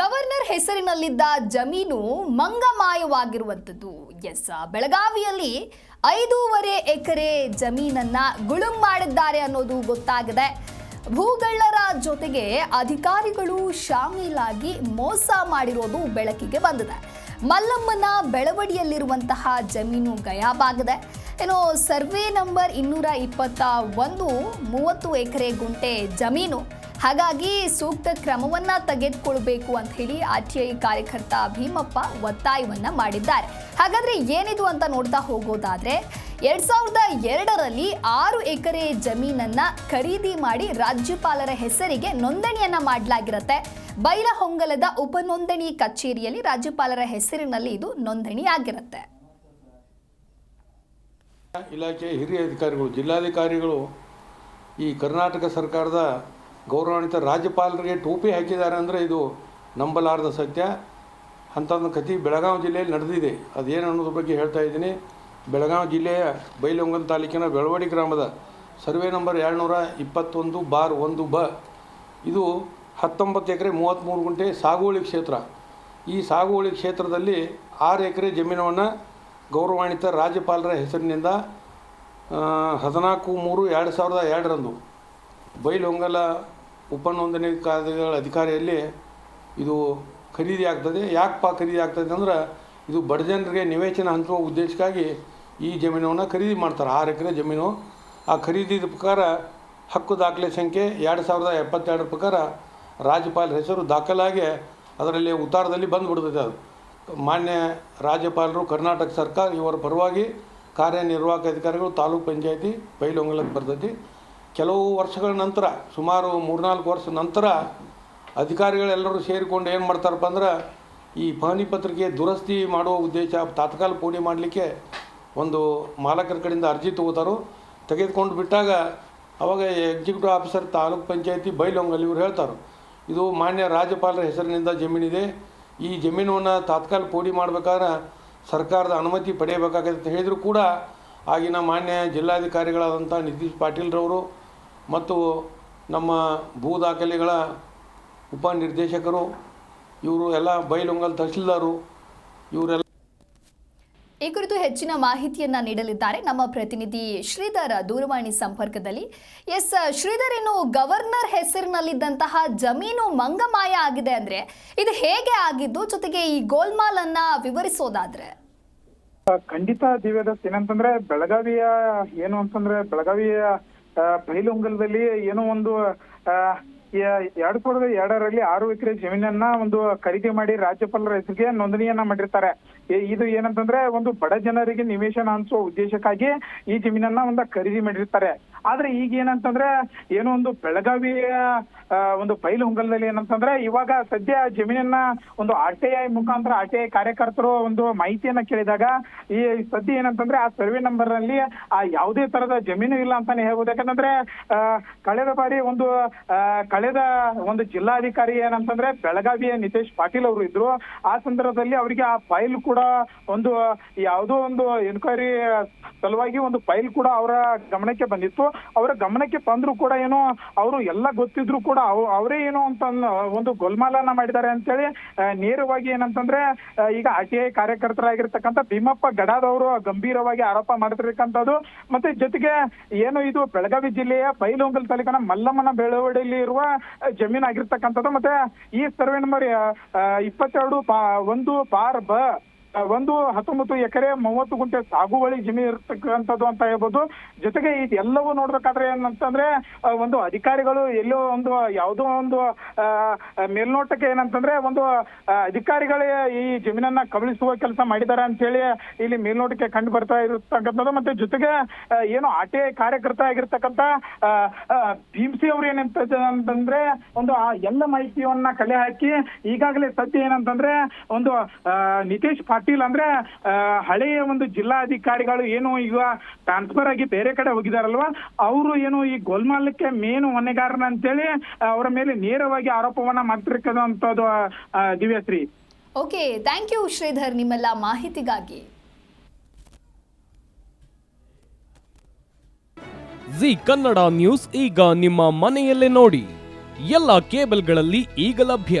Governor ಹೆಸರಿನಲ್ಲಿದ್ದ ಜಮೀನು ಮಂಗಮಾಯವಾಗಿರುವಂಥದ್ದು. S, ಬೆಳಗಾವಿಯಲ್ಲಿ ಐದೂವರೆ ಎಕರೆ ಜಮೀನನ್ನ ಗುಳುಂ ಮಾಡಿದ್ದಾರೆ ಅನ್ನೋದು ಗೊತ್ತಾಗಿದೆ. ಭೂಗಳ್ಳರ ಜೊತೆಗೆ ಅಧಿಕಾರಿಗಳು ಶಾಮೀಲಾಗಿ ಮೋಸ ಮಾಡಿರೋದು ಬೆಳಕಿಗೆ ಬಂದಿದೆ. ಮಲ್ಲಮ್ಮನ ಬೆಳವಡಿಯಲ್ಲಿರುವಂತಹ ಜಮೀನು ಗಯಾಬಾಗಿದೆ. ಏನೋ ಸರ್ವೆ ನಂಬರ್ ಇನ್ನೂರ ಇಪ್ಪತ್ತ ಒಂದು, ಮೂವತ್ತು ಎಕರೆ ಗುಂಟೆ ಜಮೀನು. ಹಾಗಾಗಿ ಸೂಕ್ತ ಕ್ರಮವನ್ನ ತೆಗೆದುಕೊಳ್ಬೇಕು ಅಂತ ಹೇಳಿ ಆರ್ ಟಿ ಐ ಕಾರ್ಯಕರ್ತ ಭೀಮಪ್ಪ ಒತ್ತಾಯವನ್ನ ಮಾಡಿದ್ದಾರೆ. ಹಾಗಾದ್ರೆ ಏನಿದು ಅಂತ ನೋಡ್ತಾ ಹೋಗೋದಾದ್ರೆ, ಎರಡ್ ಸಾವಿರದ ಎರಡರಲ್ಲಿ ಆರು ಎಕರೆ ಜಮೀನನ್ನ ಖರೀದಿ ಮಾಡಿ ರಾಜ್ಯಪಾಲರ ಹೆಸರಿಗೆ ನೋಂದಣಿಯನ್ನ ಮಾಡಲಾಗಿರುತ್ತೆ. ಬೈಲಹೊಂಗಲದ ಉಪನೋಂದಣಿ ಕಚೇರಿಯಲ್ಲಿ ರಾಜ್ಯಪಾಲರ ಹೆಸರಿನಲ್ಲಿ ಇದು ನೋಂದಣಿ ಆಗಿರುತ್ತೆ. ಇಲಾಖೆ ಹಿರಿಯ ಅಧಿಕಾರಿಗಳು, ಜಿಲ್ಲಾಧಿಕಾರಿಗಳು ಈ ಕರ್ನಾಟಕ ಸರ್ಕಾರದ ಗೌರವಾನ್ವಿತ ರಾಜ್ಯಪಾಲರಿಗೆ ಟೋಪಿ ಹಾಕಿದ್ದಾರೆ ಅಂದರೆ ಇದು ನಂಬಲಾರದ ಸತ್ಯ. ಅಂಥ ಒಂದು ಕಥೆ ಬೆಳಗಾವಿ ಜಿಲ್ಲೆಯಲ್ಲಿ ನಡೆದಿದೆ. ಅದೇನು ಅನ್ನೋದ್ರ ಬಗ್ಗೆ ಹೇಳ್ತಾ ಇದ್ದೀನಿ. ಬೆಳಗಾವಿ ಜಿಲ್ಲೆಯ ಬೈಲೊಂಗಲ್ ತಾಲೂಕಿನ ಬೆಳವಡಿ ಗ್ರಾಮದ ಸರ್ವೆ ನಂಬರ್ ಎರಡುನೂರ ಇಪ್ಪತ್ತೊಂದು ಬಾರ್ ಒಂದು ಬ. ಇದು ಹತ್ತೊಂಬತ್ತು ಎಕರೆ ಮೂವತ್ತ್ಮೂರು ಗುಂಟೆ ಸಾಗುವಳಿ ಕ್ಷೇತ್ರ. ಈ ಸಾಗುವಳಿ ಕ್ಷೇತ್ರದಲ್ಲಿ ಆರು ಎಕರೆ ಜಮೀನವನ್ನು ಗೌರವಾನ್ವಿತ ರಾಜ್ಯಪಾಲರ ಹೆಸರಿನಿಂದ ಹದಿನಾಲ್ಕು ಮೂರು ಎರಡು ಸಾವಿರದ ಎರಡರಂದು ಬೈಲೊಂಗಲ ಉಪನೋಂದಣಿ ಕಾರ್ಯಗಳ ಅಧಿಕಾರಿಯಲ್ಲಿ ಇದು ಖರೀದಿ ಆಗ್ತದೆ. ಯಾಕಪ್ಪ ಖರೀದಿ ಆಗ್ತದೆ ಅಂದ್ರೆ ಇದು ಬಡ ಜನರಿಗೆ ನಿವೇಶನ ಹಂಚುವ ಉದ್ದೇಶಕ್ಕಾಗಿ ಈ ಜಮೀನನ್ನು ಖರೀದಿ ಮಾಡ್ತಾರೆ. ಆರು ಎಕರೆ ಜಮೀನು. ಆ ಖರೀದಿದ ಪ್ರಕಾರ ಹಕ್ಕು ದಾಖಲೆ ಸಂಖ್ಯೆ ಎರಡು ಸಾವಿರದ ಎಪ್ಪತ್ತೆರಡರ ಪ್ರಕಾರ ರಾಜ್ಯಪಾಲರ ಹೆಸರು ದಾಖಲಾಗಿ ಅದರಲ್ಲಿ ಉತ್ತಾರದಲ್ಲಿ ಬಂದುಬಿಡ್ತದೆ ಅದು. ಮಾನ್ಯ ರಾಜ್ಯಪಾಲರು, ಕರ್ನಾಟಕ ಸರ್ಕಾರ ಇವರ ಪರವಾಗಿ ಕಾರ್ಯನಿರ್ವಾಹಕ ಅಧಿಕಾರಿಗಳು, ತಾಲೂಕು ಪಂಚಾಯಿತಿ ಬೈಲೊಂಗಲಕ್ಕೆ ಬರ್ತೈತಿ. ಕೆಲವು ವರ್ಷಗಳ ನಂತರ, ಸುಮಾರು ಮೂರ್ನಾಲ್ಕು ವರ್ಷ ನಂತರ ಅಧಿಕಾರಿಗಳೆಲ್ಲರೂ ಸೇರಿಕೊಂಡು ಏನು ಮಾಡ್ತಾರಪ್ಪ ಅಂದ್ರೆ, ಈ ಪಹಣಿ ಪತ್ರಿಕೆ ದುರಸ್ತಿ ಮಾಡುವ ಉದ್ದೇಶ ತಾತ್ಕಾಲ ಪೂಣಿ ಮಾಡಲಿಕ್ಕೆ ಒಂದು ಮಾಲಕರ ಕಡೆಯಿಂದ ಅರ್ಜಿ ತಗೋತಾರೋ. ತೆಗೆದುಕೊಂಡು ಬಿಟ್ಟಾಗ ಅವಾಗ ಎಕ್ಸಿಕ್ಯೂಟಿವ್ ಆಫೀಸರ್ ತಾಲೂಕು ಪಂಚಾಯತಿ ಬೈಲೊಂಗಲ್ ಇವ್ರು ಹೇಳ್ತಾರೆ. ಇದು ಮಾನ್ಯ ರಾಜ್ಯಪಾಲರ ಹೆಸರಿನಿಂದ ಜಮೀನಿದೆ. ಈ ಜಮೀನನ್ನು ತಾತ್ಕಾಲ ಪೂಡಿ ಮಾಡಬೇಕಾದ್ರೆ ಸರ್ಕಾರದ ಅನುಮತಿ ಪಡೆಯಬೇಕಾಗತ್ತೆ ಅಂತ ಹೇಳಿದರೂ ಕೂಡ ಆಗಿನ ಮಾನ್ಯ ಜಿಲ್ಲಾಧಿಕಾರಿಗಳಾದಂಥ ನಿತೀಶ್ ಪಾಟೀಲ್ರವರು ಮತ್ತು ನಮ್ಮ ಭೂ ದಾಖಲೆಗಳ ಉಪನಿರ್ದೇಶಕರು ಇವರು ಎಲ್ಲ ಬೈಲೊಂಗಲ್ ತಹಶೀಲ್ದಾರು ಇವರೆಲ್ಲ ಈ ಕುರಿತು ಹೆಚ್ಚಿನ ಮಾಹಿತಿಯನ್ನ ನೀಡಲಿದ್ದಾರೆ ನಮ್ಮ ಪ್ರತಿನಿಧಿ ಶ್ರೀಧರ್ ದೂರವಾಣಿ ಸಂಪರ್ಕದಲ್ಲಿ. ಎಸ್ ಶ್ರೀಧರ್ ಇನ್ನು ಗವರ್ನರ್ ಹೆಸರಿನಲ್ಲಿದ್ದಂತಹ ಜಮೀನು ಮಂಗಮಾಯ ಆಗಿದೆ ಅಂದ್ರೆ ಇದು ಹೇಗೆ ಆಗಿದ್ದು ಜೊತೆಗೆ ಈ ಗೋಲ್ಮಾಲ್ ಅನ್ನ ವಿವರಿಸೋದಾದ್ರೆ. ಖಂಡಿತ ದಿವ್ಯದಸ್ ಏನಂತಂದ್ರೆ ಬೆಳಗಾವಿಯ ಏನು ಅಂತಂದ್ರೆ ಬೆಳಗಾವಿಯ ಆ, ಬೈಲುಂಗಲದಲ್ಲಿ ಏನೋ ಒಂದು ಎರಡ್ ಸಾವಿರದ ಎರಡರಲ್ಲಿ ಆರು ಎಕರೆ ಜಮೀನನ್ನ ಒಂದು ಖರೀದಿ ಮಾಡಿ ರಾಜ್ಯಪಾಲರ ಹೆಸರಿಗೆ ನೋಂದಣಿಯನ್ನ ಮಾಡಿರ್ತಾರೆ. ಇದು ಏನಂತಂದ್ರೆ ಒಂದು ಬಡ ಜನರಿಗೆ ನಿವೇಶನ ಹಂಚುವ ಉದ್ದೇಶಕ್ಕಾಗಿ ಈ ಜಮೀನನ್ನ ಒಂದು ಖರೀದಿ ಮಾಡಿರ್ತಾರೆ. ಆದ್ರೆ ಈಗ ಏನಂತಂದ್ರೆ ಏನೋ ಒಂದು ಬೆಳಗಾವಿಯ ಒಂದು ಫೈಲು ಹೊಂಗಲದಲ್ಲಿ ಏನಂತಂದ್ರೆ ಇವಾಗ ಸದ್ಯ ಜಮೀನನ್ನ ಒಂದು ಆರ್ ಟಿ ಐ ಮುಖಾಂತರ ಆರ್ ಟಿ ಐ ಕಾರ್ಯಕರ್ತರು ಒಂದು ಮಾಹಿತಿಯನ್ನ ಕೇಳಿದಾಗ ಈ ಸದ್ಯ ಏನಂತಂದ್ರೆ ಆ ಸರ್ವೆ ನಂಬರ್ನಲ್ಲಿ ಆ ಯಾವುದೇ ತರದ ಜಮೀನು ಇಲ್ಲ ಅಂತಾನೆ ಹೇಳ್ಬೋದು. ಯಾಕಂತಂದ್ರೆ ಕಳೆದ ಬಾರಿ ಒಂದು ಕಳೆದ ಒಂದು ಜಿಲ್ಲಾಧಿಕಾರಿ ಏನಂತಂದ್ರೆ ಬೆಳಗಾವಿಯ ನಿತೇಶ್ ಪಾಟೀಲ್ ಅವರು ಇದ್ರು. ಆ ಸಂದರ್ಭದಲ್ಲಿ ಅವರಿಗೆ ಆ ಫೈಲ್ ಕೂಡ ಒಂದು ಯಾವುದೋ ಒಂದು ಎನ್ಕ್ವೈರಿ ಸಲುವಾಗಿ ಒಂದು ಫೈಲ್ ಕೂಡ ಅವರ ಗಮನಕ್ಕೆ ಬಂದಿತ್ತು. ಅವರ ಗಮನಕ್ಕೆ ಬಂದ್ರು ಕೂಡ ಏನೋ ಅವರು ಎಲ್ಲ ಗೊತ್ತಿದ್ರು ಕೂಡ ಅವ್- ಅವರೇ ಏನೋ ಅಂತ ಒಂದು ಗೋಲ್ಮಾಲನ್ನ ಮಾಡಿದ್ದಾರೆ ಅಂತೇಳಿ ನೇರವಾಗಿ ಏನಂತಂದ್ರೆ ಈಗ ಆರ್ ಟಿ ಐ ಕಾರ್ಯಕರ್ತರಾಗಿರ್ತಕ್ಕಂಥ ಭೀಮಪ್ಪ ಗಡಾದವರು ಗಂಭೀರವಾಗಿ ಆರೋಪ ಮಾಡ್ತಿರ್ತಕ್ಕಂಥದ್ದು. ಮತ್ತೆ ಜೊತೆಗೆ ಏನು ಇದು ಬೆಳಗಾವಿ ಜಿಲ್ಲೆಯ ಬೈಲೊಂಗಲ್ ತಾಲೂಕಿನ ಮಲ್ಲಮ್ಮನ ಬೆಳವಡಿಯಲ್ಲಿ ಇರುವ ಜಮೀನು ಆಗಿರ್ತಕ್ಕಂಥದ್ದು ಮತ್ತೆ ಈ ಸರ್ವೆ ನಂಬರ್ ಇಪ್ಪತ್ತೆರಡು ಒಂದು ಬಾರ್ ಬ ಒಂದು ಹತ್ತೊಂಬತ್ತು ಎಕರೆ, ಮೂವತ್ತು ಗುಂಟೆ ಸಾಗುವಳಿ ಜಮೀನು ಇರತಕ್ಕಂಥದ್ದು ಅಂತ ಹೇಳ್ಬೋದು. ಜೊತೆಗೆ ಇದೆಲ್ಲವೂ ನೋಡ್ಬೇಕಾದ್ರೆ ಏನಂತಂದ್ರೆ ಒಂದು ಅಧಿಕಾರಿಗಳು ಎಲ್ಲೋ ಒಂದು, ಯಾವುದೋ ಒಂದು ಮೇಲ್ನೋಟಕ್ಕೆ ಏನಂತಂದ್ರೆ, ಒಂದು ಅಧಿಕಾರಿಗಳೇ ಈ ಜಮೀನನ್ನ ಕಬಳಿಸುವ ಕೆಲಸ ಮಾಡಿದ್ದಾರೆ ಅಂತೇಳಿ ಇಲ್ಲಿ ಮೇಲ್ನೋಟಕ್ಕೆ ಕಂಡು ಬರ್ತಾ ಇರತಕ್ಕಂಥದ್ದು. ಮತ್ತೆ ಜೊತೆಗೆ ಏನು ಆರ್ ಟಿ ಐ ಕಾರ್ಯಕರ್ತ ಆಗಿರ್ತಕ್ಕಂಥ ಭೀಮ್ಸಿ ಅವ್ರು ಏನಂತ ಅಂತಂದ್ರೆ, ಒಂದು ಆ ಎಲ್ಲ ಮಾಹಿತಿಯನ್ನ ಕಲೆ ಹಾಕಿ ಈಗಾಗಲೇ ಸದ್ಯ ಏನಂತಂದ್ರೆ, ಒಂದು ನಿತೇಶ್ ಪಾಟೀಲ್ ಅಂದ್ರೆ ಆ, ಹಳೆಯ ಒಂದು ಜಿಲ್ಲಾಧಿಕಾರಿಗಳು ಏನು ಈಗ ಟ್ರಾನ್ಸ್ಫರ್ ಆಗಿ ಬೇರೆ ಕಡೆ ಹೋಗಿದಾರಲ್ವಾ? ಅವರು ಏನು ಈ ಗೋಲ್ಮಾಲಕ್ಕೆ ಮೇನು ಹೊಣೆಗಾರನ ಅಂತೇಳಿ ಆ, ಅವರ ಮೇಲೆ ನೇರವಾಗಿ ಆರೋಪವನ್ನ ಮಾಡ್ತಿರ್ಕದಂತದ್ದು ಆ, Divyashree. Okay thank you Sridhar ನಿಮ್ಮೆಲ್ಲ ಮಾಹಿತಿಗಾಗಿ. ಜಿ ಕನ್ನಡ ನ್ಯೂಸ್ ಈಗ ನಿಮ್ಮ ಮನೆಯಲ್ಲೇ ನೋಡಿ. ಎಲ್ಲ ಕೇಬಲ್ಗಳಲ್ಲಿ ಈಗ ಲಭ್ಯ.